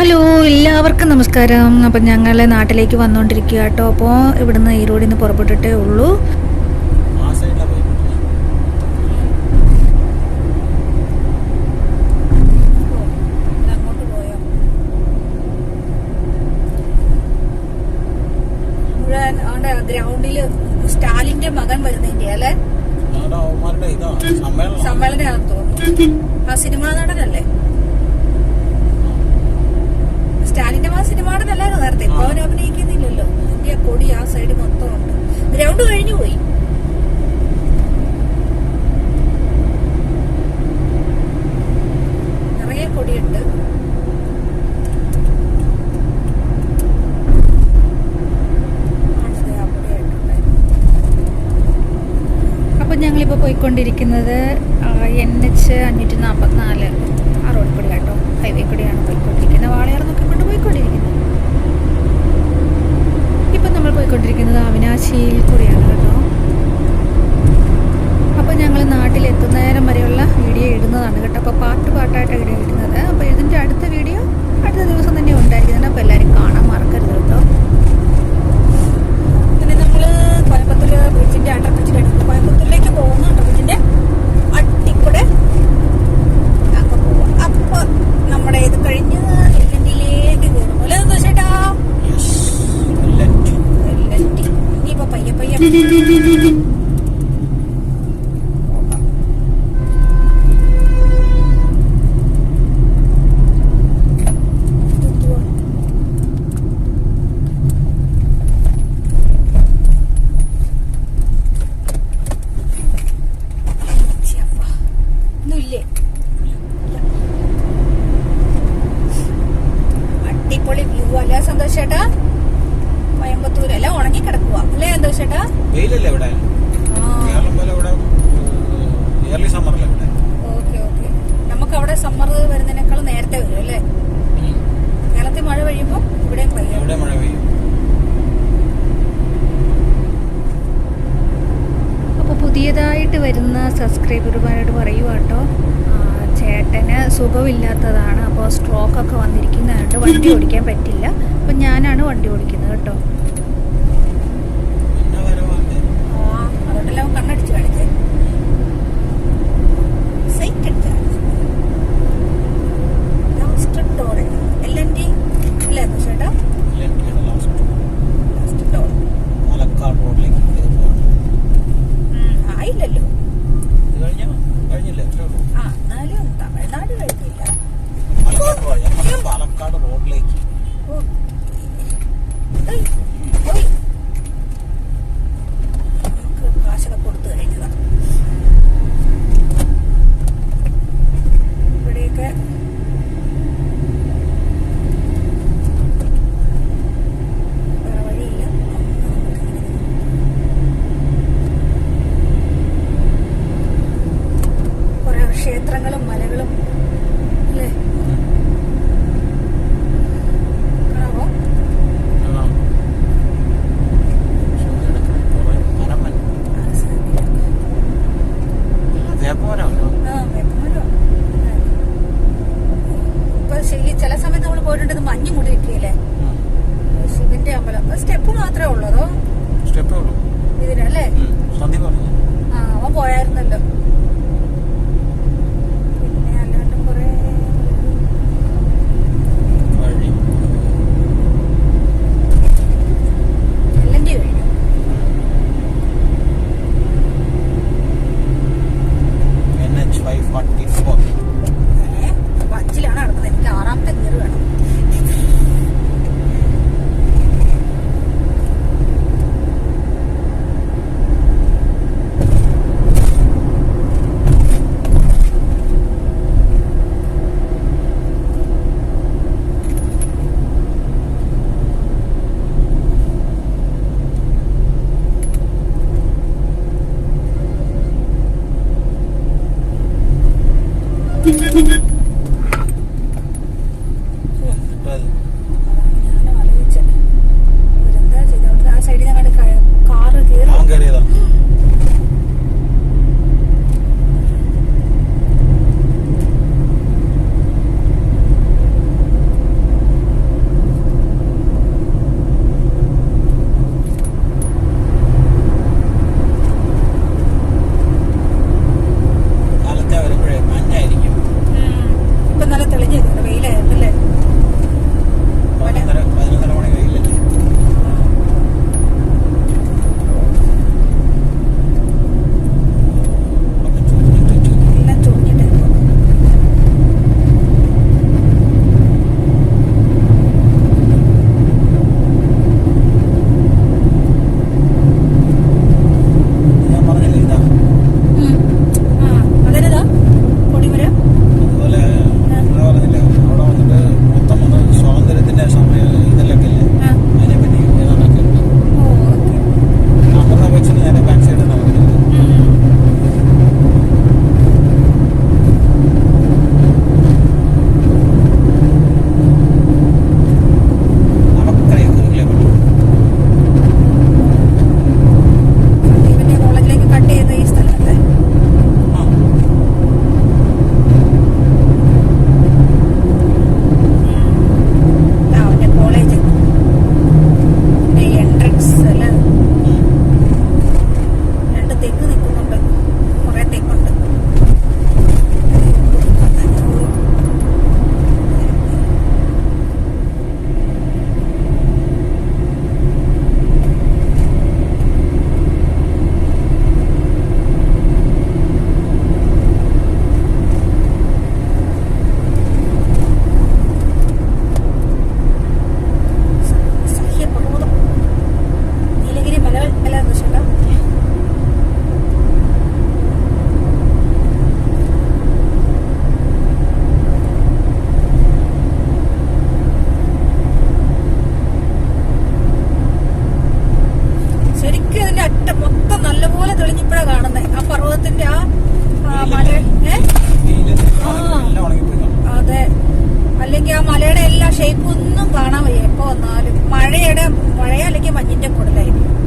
Hello എല്ലാവർക്കും നമസ്കാരം. അപ്പം ഞങ്ങൾ നാട്ടിലേക്ക് വന്നുകൊണ്ടിരിക്കുക കേട്ടോ അപ്പോൾ ഇവിടുന്ന് ഈരോഡിൽ നിന്ന് പുറപ്പെട്ടിട്ടേ ഉള്ളൂ. ഗ്രൗണ്ടിൽ സ്റ്റാലിന്റെ മകൻ വരുന്നതിന്റെ അല്ലേ സമ്മേളനം ആ സിനിമാ നടനല്ലേ സ്റ്റാലിന്റെ മാ സിനിമയുടെ നല്ലതായിരുന്നു നേരത്തെ ഇപ്പൊ അവൻ അഭിനയിക്കുന്നില്ലല്ലോ. ഇന്ത്യ കൊടി ആ സൈഡ് മൊത്തം ഉണ്ട്. ഗ്രൗണ്ട് കഴിഞ്ഞു പോയി. നിറയെ കൊടിയുണ്ട്. അപ്പം പോയിക്കൊണ്ടിരിക്കുന്നത് എൻ എച്ച് അഞ്ഞൂറ്റി നാൽപ്പത്തിനാല് ആ റോഡ് കൂടി കേട്ടോ. ഹൈവേ കൂടിയാണ് പോയിക്കൊണ്ടിരിക്കുന്നത്. വാളയാർന്നൊക്കെ കൊണ്ട് പോയിക്കൊണ്ടിരിക്കുന്നത്. ഇപ്പം നമ്മൾ പോയിക്കൊണ്ടിരിക്കുന്നത് അവിനാശിയിൽ കൂടിയാണ് കേട്ടോ. അപ്പോൾ ഞാൻ പുതിയതായിട്ട് വരുന്ന സബ്സ്ക്രൈബർമാരോട് പറയുക കേട്ടോ. ചേട്ടന് സുഖമില്ലാത്തതാണ്. അപ്പോൾ സ്ട്രോക്കൊക്കെ വന്നിരിക്കുന്നതായിട്ട് വണ്ടി ഓടിക്കാൻ പറ്റില്ല. അപ്പം ഞാനാണ് വണ്ടി ഓടിക്കുന്നത് കേട്ടോ. അതുകൊണ്ടല്ലോ agora, Let's. വെള്ളത്തിന്റെ ആ അതെ. അല്ലെങ്കിൽ ആ മലയുടെ എല്ലാ ഷേപ്പ് ഒന്നും കാണാൻ വയ്യ. എപ്പോ വന്നാലും. മഴയുടെ മഴ അല്ലെങ്കിൽ മഞ്ഞിന്റെ കൂടുതലായിരിക്കും.